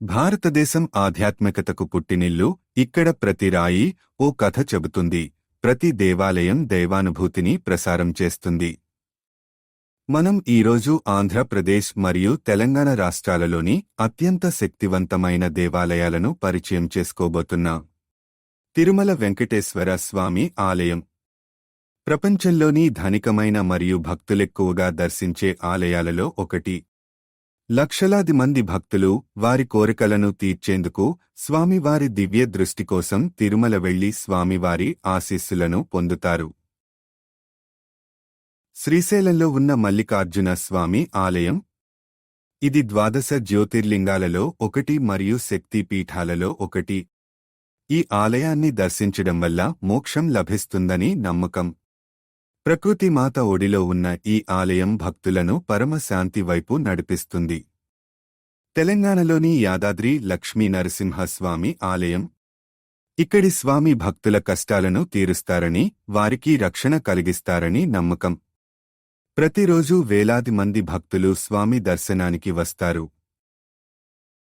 భారతదేశం ఆధ్యాత్మికతకు పుట్టినిల్లు. ఇక్కడ ప్రతి రాయి ఓ కథ చెబుతుంది. ప్రతి దేవాలయం దైవానుభూతిని ప్రసారం చేస్తుంది. మనం ఈరోజు ఆంధ్రప్రదేశ్ మరియు తెలంగాణ రాష్ట్రాలలోని అత్యంత శక్తివంతమైన దేవాలయాలను పరిచయం చేసుకోబోతున్నాం. తిరుమల వెంకటేశ్వర స్వామి ఆలయం. ప్రపంచంలోని ధనికమైన మరియు భక్తులెక్కువగా దర్శించే ఆలయాలలో ఒకటి. లక్షలాది మంది భక్తులు వారి కోరికలను తీర్చేందుకు స్వామివారి దివ్య దృష్టి కోసం తిరుమల వెళ్ళి స్వామివారి ఆశీస్సులను పొందుతారు. శ్రీశైలంలో ఉన్న మల్లికార్జున స్వామి ఆలయం. ఇది ద్వాదశ జ్యోతిర్లింగాలలో ఒకటి మరియు శక్తి పీఠాలలో ఒకటి. ఈ ఆలయాన్ని దర్శించడం వల్ల మోక్షం లభిస్తుందని నమ్మకం. ప్రకృతి మాత ఒడిలో ఉన్న ఈ ఆలయం భక్తులను పరమశాంతి వైపు నడిపిస్తుంది. తెలంగాణలోని యాదాద్రి లక్ష్మీ నరసింహస్వామి ఆలయం. ఇక్కడి స్వామి భక్తుల కష్టాలను తీరుస్తారని వారికి రక్షణ కలిగిస్తారని నమ్మకం. ప్రతిరోజూ వేలాది మంది భక్తులు స్వామి దర్శనానికి వస్తారు.